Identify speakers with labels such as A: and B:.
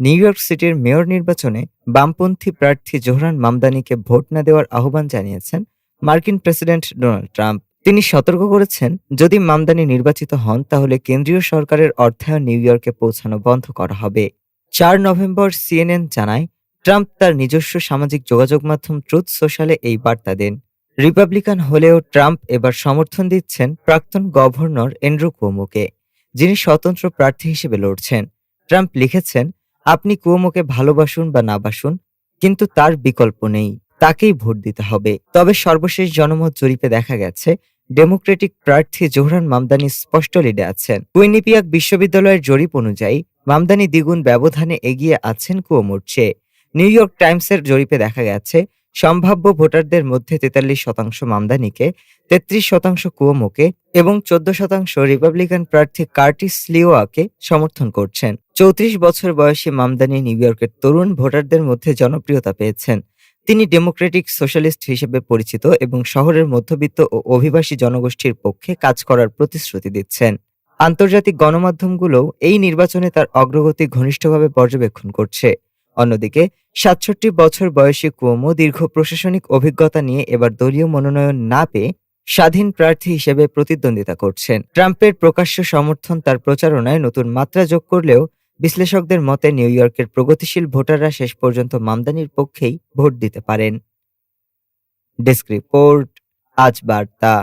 A: New York সিটির mayor নির্বাচনে বামপন্থী প্রার্থী জোহরান মামদানিকে ভোট না দেওয়ার আহ্বান জানিয়েছেন মার্কিন প্রেসিডেন্ট ডোনাল্ড ট্রাম্প। তিনি সতর্ক করেছেন, যদি মামদানি নির্বাচিত হন, তাহলে কেন্দ্রীয় সরকারের অর্থায়ন নিউ ইয়র্কে পৌঁছানো বন্ধ করা হবে। চার নভেম্বর সিএনএন জানায়, ট্রাম্প তার নিজস্ব সামাজিক যোগাযোগ মাধ্যম ট্রুথ সোশ্যালে এই বার্তা দেন। রিপাবলিকান হলেও ট্রাম্প এবার সমর্থন দিচ্ছেন প্রাক্তন গভর্নর এন্ড্রু কুয়োমোকে, যিনি স্বতন্ত্র প্রার্থী হিসেবে লড়ছেন। ট্রাম্প লিখেছেন আপনি কুয়োমোকে ভালোবাসুন বা না বাসুন, কিন্তু তার বিকল্প নেই। তাকেই ভোট দিতে হবে। তবে সর্বশেষ জনমত জরিপে দেখা গেছে, ডেমোক্রেটিক প্রার্থী জোহরান মামদানি স্পষ্ট লিডে আছেন। কুইনিপিয়াক বিশ্ববিদ্যালয়ের জরিপ অনুযায়ী, মামদানি দ্বিগুণ ব্যবধানে এগিয়ে আছেন কুয়োমোর চেয়ে। নিউ ইয়র্ক টাইমসের জরিপে দেখা গেছে সম্ভাব্য ভোটারদের মধ্যে তেতাল্লিশ শতাংশ মামদানিকে, তেত্রিশ শতাংশ কুয়োমোকে এবং চোদ্দ শতাংশ রিপাবলিকান প্রার্থী কার্টিস লিওয়াকে সমর্থন করছেন। চৌত্রিশ বছর বয়সী মামদানি নিউ ইয়র্কের তরুণ ভোটারদের মধ্যে জনপ্রিয়তা পেয়েছেন। তিনি ডেমোক্রেটিক সোশ্যালিস্ট হিসেবে পরিচিত এবং শহরের মধ্যবিত্ত ও অভিবাসী জনগোষ্ঠীর পক্ষে কাজ করার প্রতিশ্রুতি দিচ্ছেন। আন্তর্জাতিক গণমাধ্যমগুলোও এই নির্বাচনে তার অগ্রগতি ঘনিষ্ঠভাবে পর্যবেক্ষণ করছে। অন্যদিকে, সাতষট্টি বছর বয়সী কুয়োমো দীর্ঘ প্রশাসনিক অভিজ্ঞতা নিয়ে এবার দলীয় মনোনয়ন না পেয়ে স্বাধীন প্রার্থী হিসেবে প্রতিদ্বন্দ্বিতা করছেন। ট্রাম্পের প্রকাশ্য সমর্থন তার প্রচারণায় নতুন মাত্রা যোগ করলেও বিশ্লেষকদের মতে নিউ ইয়র্কের প্রগতিশীল ভোটাররা শেষ পর্যন্ত মামদানির পক্ষেই ভোট দিতে পারেন। ডেস্ক রিপোর্ট, আজ বার্তা।